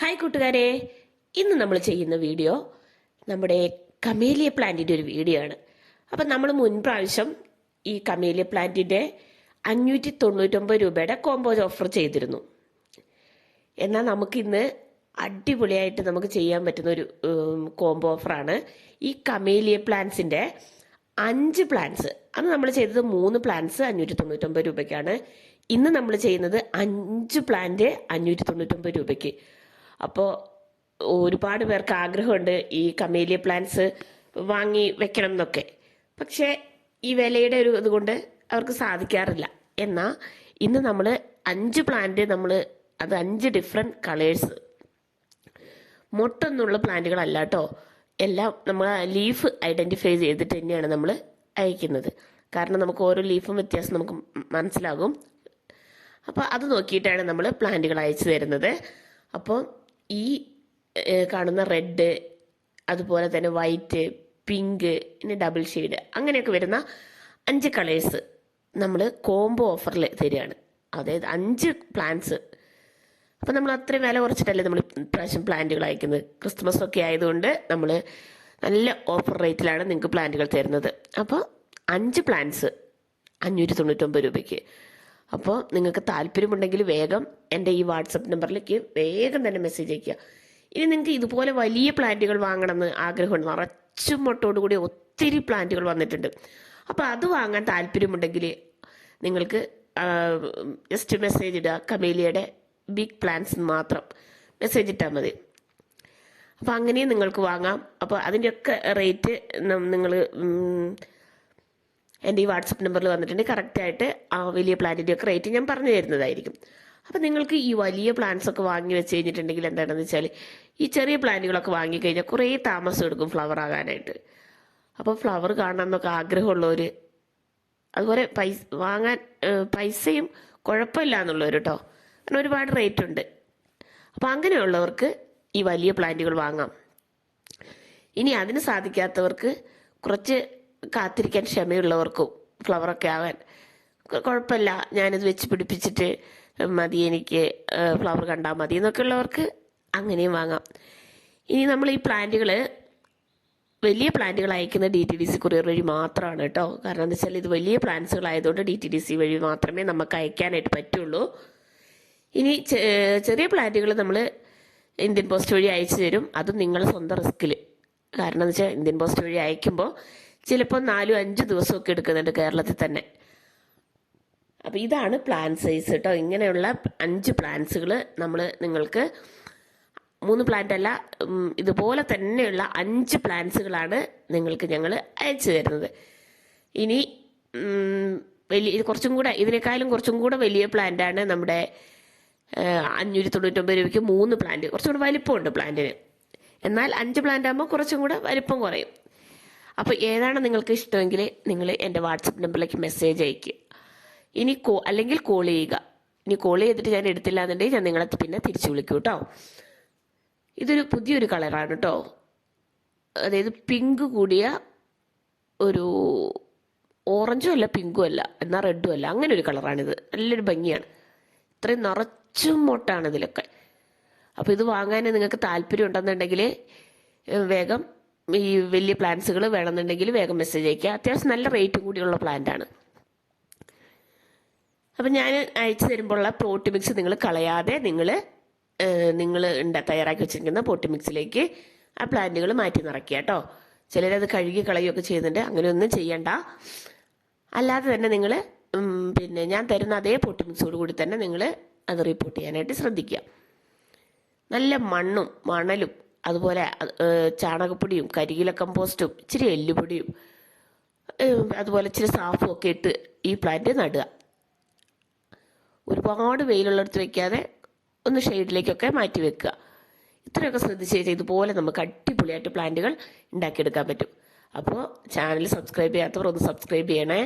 Hi കൂട്ടുകാരെ. ഇന്ന് നമ്മൾ ചെയ്യുന്ന വീഡിയോ നമ്മുടെ കമേലിയ പ്ലാന്റിന്റെ ഒരു വീഡിയോ ആണ്. അപ്പം നമ്മൾ മുൻ പ്രാവശ്യം ഈ കമേലിയ പ്ലാന്റിന്റെ അഞ്ഞൂറ്റി തൊണ്ണൂറ്റൊമ്പത് രൂപയുടെ കോമ്പോസ് ഓഫർ ചെയ്തിരുന്നു. എന്നാൽ നമുക്കിന്ന് അടിപൊളിയായിട്ട് നമുക്ക് ചെയ്യാൻ പറ്റുന്ന ഒരു കോംബോ ഓഫറാണ് ഈ കമേലിയ പ്ലാന്റ്സിന്റെ അഞ്ച് പ്ലാന്റ്സ് അന്ന് നമ്മൾ ചെയ്തത് മൂന്ന് പ്ലാന്റ്സ് അഞ്ഞൂറ്റി തൊണ്ണൂറ്റൊമ്പത് രൂപയ്ക്കാണ്. ഇന്ന് നമ്മൾ ചെയ്യുന്നത് അഞ്ച് പ്ലാന്റ് അഞ്ഞൂറ്റി തൊണ്ണൂറ്റൊമ്പത് രൂപയ്ക്ക്. അപ്പോൾ ഒരുപാട് പേർക്ക് ആഗ്രഹമുണ്ട് ഈ കമേലിയ പ്ലാന്റ്സ് വാങ്ങി വെക്കണം എന്നൊക്കെ. പക്ഷേ ഈ വിലയുടെ ഒരു ഇതുകൊണ്ട് അവർക്ക് സാധിക്കാറില്ല. എന്നാൽ ഇന്ന് നമ്മൾ അഞ്ച് പ്ലാന്റ് നമ്മൾ അത് അഞ്ച് ഡിഫറെന്റ് കളേഴ്സ് മൊട്ടൊന്നുള്ള പ്ലാന്റുകളല്ല കേട്ടോ. എല്ലാം നമ്മൾ ലീഫ് ഐഡന്റിഫൈ ചെയ്തിട്ട് തന്നെയാണ് നമ്മൾ അയക്കുന്നത്. കാരണം നമുക്ക് ഓരോ ലീഫും വ്യത്യാസം നമുക്ക് മനസ്സിലാകും. അപ്പോൾ അത് നോക്കിയിട്ടാണ് നമ്മൾ പ്ലാന്റുകൾ അയച്ചു തരുന്നത്. അപ്പോൾ ഈ കാണുന്ന റെഡ് അതുപോലെ തന്നെ വൈറ്റ് പിങ്ക് പിന്നെ ഡബിൾ ഷെയ്ഡ് അങ്ങനെയൊക്കെ വരുന്ന അഞ്ച് കളേഴ്സ് നമ്മൾ കോംബോ ഓഫറിൽ തരികയാണ്. അതായത് അഞ്ച് പ്ലാന്റ്സ് അപ്പം നമ്മൾ അത്രയും വില കുറച്ചിട്ടല്ലേ നമ്മൾ ഇപ്രാവശ്യം പ്ലാന്റുകൾ അയക്കുന്നത്? ക്രിസ്മസ് ഒക്കെ ആയതുകൊണ്ട് നമ്മൾ നല്ല ഓഫർ റേറ്റിലാണ് നിങ്ങൾക്ക് പ്ലാന്റുകൾ തരുന്നത്. അപ്പോൾ അഞ്ച് പ്ലാന്റ്സ് അഞ്ഞൂറ്റി തൊണ്ണൂറ്റൊമ്പത് രൂപയ്ക്ക്. അപ്പോൾ നിങ്ങൾക്ക് താല്പര്യമുണ്ടെങ്കിൽ വേഗം എന്റെ ഈ വാട്സപ്പ് നമ്പറിലേക്ക് വേഗം തന്നെ മെസ്സേജ് അയയ്ക്കുക. ഇനി നിങ്ങൾക്ക് ഇതുപോലെ വലിയ പ്ലാന്റുകൾ വാങ്ങണമെന്ന് ആഗ്രഹമുണ്ട്. നിറച്ചും മുട്ടോടുകൂടി ഒത്തിരി പ്ലാന്റുകൾ വന്നിട്ടുണ്ട്. അപ്പോൾ അത് വാങ്ങാൻ താല്പര്യമുണ്ടെങ്കിൽ നിങ്ങൾക്ക് ജസ്റ്റ് മെസ്സേജ് ഇടുക. കമേലിയയുടെ ബിഗ് പ്ലാന്റ്സ് മാത്രം മെസ്സേജ് ഇട്ടാൽ മതി. അപ്പോൾ അങ്ങനെയും നിങ്ങൾക്ക് വാങ്ങാം. അപ്പോൾ അതിന്റെയൊക്കെ റേറ്റ് നിങ്ങൾ എന്റെ ഈ വാട്സപ്പ് നമ്പറിൽ വന്നിട്ടുണ്ട്. കറക്റ്റായിട്ട് ആ വലിയ പ്ലാന്റിന്റെ ഒക്കെ റേറ്റ് ഞാൻ പറഞ്ഞു തരുന്നതായിരിക്കും. അപ്പം നിങ്ങൾക്ക് ഈ വലിയ പ്ലാന്റ്സ് ഒക്കെ വാങ്ങി വെച്ച് കഴിഞ്ഞിട്ടുണ്ടെങ്കിൽ എന്താണെന്ന് വെച്ചാൽ ഈ ചെറിയ പ്ലാന്റുകളൊക്കെ വാങ്ങിക്കഴിഞ്ഞാൽ കുറേ താമസം എടുക്കും ഫ്ലവർ ആകാനായിട്ട്. അപ്പോൾ ഫ്ലവർ കാണണം എന്നൊക്കെ ആഗ്രഹമുള്ളവർ അതുപോലെ പൈസ വാങ്ങാൻ പൈസയും കുഴപ്പമില്ല എന്നുള്ളവർ കേട്ടോ കാരണം ഒരുപാട് റേറ്റ് ഉണ്ട്. അപ്പോൾ അങ്ങനെയുള്ളവർക്ക് ഈ വലിയ പ്ലാന്റുകൾ വാങ്ങാം. ഇനി അതിന് സാധിക്കാത്തവർക്ക് കുറച്ച് കാത്തിരിക്കാൻ ക്ഷമയുള്ളവർക്കും ഫ്ലവറൊക്കെ ആവാൻ. കുഴപ്പമില്ല ഞാനിത് വെച്ച് പിടിപ്പിച്ചിട്ട് മതി എനിക്ക് ഫ്ലവർ കണ്ടാൽ മതി എന്നൊക്കെ ഉള്ളവർക്ക് അങ്ങനെയും വാങ്ങാം. ഇനി നമ്മൾ ഈ പ്ലാന്റുകൾ വലിയ പ്ലാന്റുകൾ അയക്കുന്ന D T D C courier വഴി മാത്രമാണ് കേട്ടോ കാരണം എന്താ വെച്ചാൽ ഇത് വലിയ പ്ലാന്റ്സുകൾ ആയതുകൊണ്ട് ഡി ടി ഡി സി വഴി മാത്രമേ നമുക്ക് അയക്കാനായിട്ട് പറ്റുള്ളൂ. ഇനി ചെറിയ പ്ലാന്റുകൾ നമ്മൾ ഇന്ത്യൻ പോസ്റ്റ് വഴി അയച്ചു തരും. അതും നിങ്ങൾ സ്വന്തം റിസ്കിൽ കാരണം എന്ന് വെച്ചാൽ ഇന്ത്യൻ പോസ്റ്റ് വഴി അയക്കുമ്പോൾ ചിലപ്പോൾ നാലും അഞ്ച് ദിവസമൊക്കെ എടുക്കുന്നുണ്ട് കേരളത്തിൽ തന്നെ. അപ്പോൾ ഇതാണ് പ്ലാൻ സൈസ് കേട്ടോ ഇങ്ങനെയുള്ള അഞ്ച് പ്ലാൻസുകൾ നമ്മൾ നിങ്ങൾക്ക് മൂന്ന് പ്ലാന്റ് അല്ല ഇതുപോലെ തന്നെയുള്ള അഞ്ച് പ്ലാന്റ്സുകളാണ് നിങ്ങൾക്ക് ഞങ്ങൾ അയച്ചു തരുന്നത്. ഇനി വലിയ കുറച്ചും കൂടെ ഇതിനേക്കാളും കുറച്ചും കൂടെ വലിയ പ്ലാന്റാണ് നമ്മുടെ അഞ്ഞൂറ്റി തൊണ്ണൂറ്റൊമ്പത് രൂപയ്ക്ക് മൂന്ന് പ്ലാന്റ് കുറച്ചും കൂടെ വലിപ്പമുണ്ട് പ്ലാന്റിന് എന്നാൽ അഞ്ച് പ്ലാന്റ് ആകുമ്പോൾ കുറച്ചും കൂടെ വലിപ്പം കുറയും. അപ്പോൾ ഏതാണ് നിങ്ങൾക്ക് ഇഷ്ടമെങ്കിൽ നിങ്ങൾ എന്റെ വാട്സപ്പ് നമ്പറിലേക്ക് മെസ്സേജ് അയക്കുക ഇനി കോ അല്ലെങ്കിൽ കോൾ ചെയ്യുക. ഇനി കോൾ ചെയ്തിട്ട് ഞാൻ എടുത്തില്ല എന്നുണ്ടെങ്കിൽ ഞാൻ നിങ്ങളെ പിന്നെ തിരിച്ചു വിളിക്കും കേട്ടോ ഇതൊരു പുതിയൊരു കളറാണ് കേട്ടോ അതായത് പിങ്ക് കൂടിയ ഒരു ഓറഞ്ചും അല്ല പിങ്കും അല്ല എന്നാൽ റെഡും അല്ല. അങ്ങനെ ഒരു കളറാണിത് നല്ലൊരു ഭംഗിയാണ്. ഇത്രയും നിറച്ചും മൊട്ടാണ് ഇതിലൊക്കെ. അപ്പോൾ ഇത് വാങ്ങാൻ നിങ്ങൾക്ക് താല്പര്യം ഉണ്ടെന്നുണ്ടെങ്കിൽ വേഗം ഈ വലിയ പ്ലാന്റ്സുകൾ വേണമെന്നുണ്ടെങ്കിൽ വേഗം മെസ്സേജ് അയക്കുക അത്യാവശ്യം നല്ല റേറ്റും കൂടിയുള്ള പ്ലാന്റാണ് അപ്പം ഞാൻ അയച്ചു തരുമ്പോഴുള്ള പോട്ട് മിക്സ് നിങ്ങൾ കളയാതെ നിങ്ങൾ നിങ്ങൾ ഉണ്ടാ തയ്യാറാക്കി വെച്ചിരിക്കുന്ന പോട്ടി മിക്സിലേക്ക് ആ പ്ലാന്റുകൾ മാറ്റി നിറയ്ക്കുക കേട്ടോ ചിലരത് കഴുകി കളയുകയൊക്കെ ചെയ്യുന്നുണ്ട്. അങ്ങനെയൊന്നും ചെയ്യണ്ട. അല്ലാതെ തന്നെ നിങ്ങൾ പിന്നെ ഞാൻ തരുന്ന അതേ പോട്ടി മിക്സോട് കൂടി തന്നെ നിങ്ങൾ അത് റിപ്പോർട്ട് ചെയ്യാനായിട്ട് ശ്രദ്ധിക്കുക. നല്ല മണ്ണും മണലും അതുപോലെ ചാണകപ്പൊടിയും കരിയില കമ്പോസ്റ്റും ഇച്ചിരി എല്ലുപൊടിയും അതുപോലെ ഇച്ചിരി സാഫും ഒക്കെ ഇട്ട് ഈ പ്ലാന്റ് നടുക. ഒരുപാട് വെയിലുള്ളിടത്ത് വെക്കാതെ ഒന്ന് ഷെയ്ഡിലേക്കൊക്കെ മാറ്റി വെക്കുക. ഇത്രയൊക്കെ ശ്രദ്ധിച്ച് കഴിഞ്ഞാൽ ഇതുപോലെ നമുക്ക് അടിപൊളിയായിട്ട് പ്ലാന്റുകൾ ഉണ്ടാക്കിയെടുക്കാൻ പറ്റും. അപ്പോൾ ചാനൽ സബ്സ്ക്രൈബ് ചെയ്യാത്തവർ ഒന്ന് സബ്സ്ക്രൈബ് ചെയ്യണേ.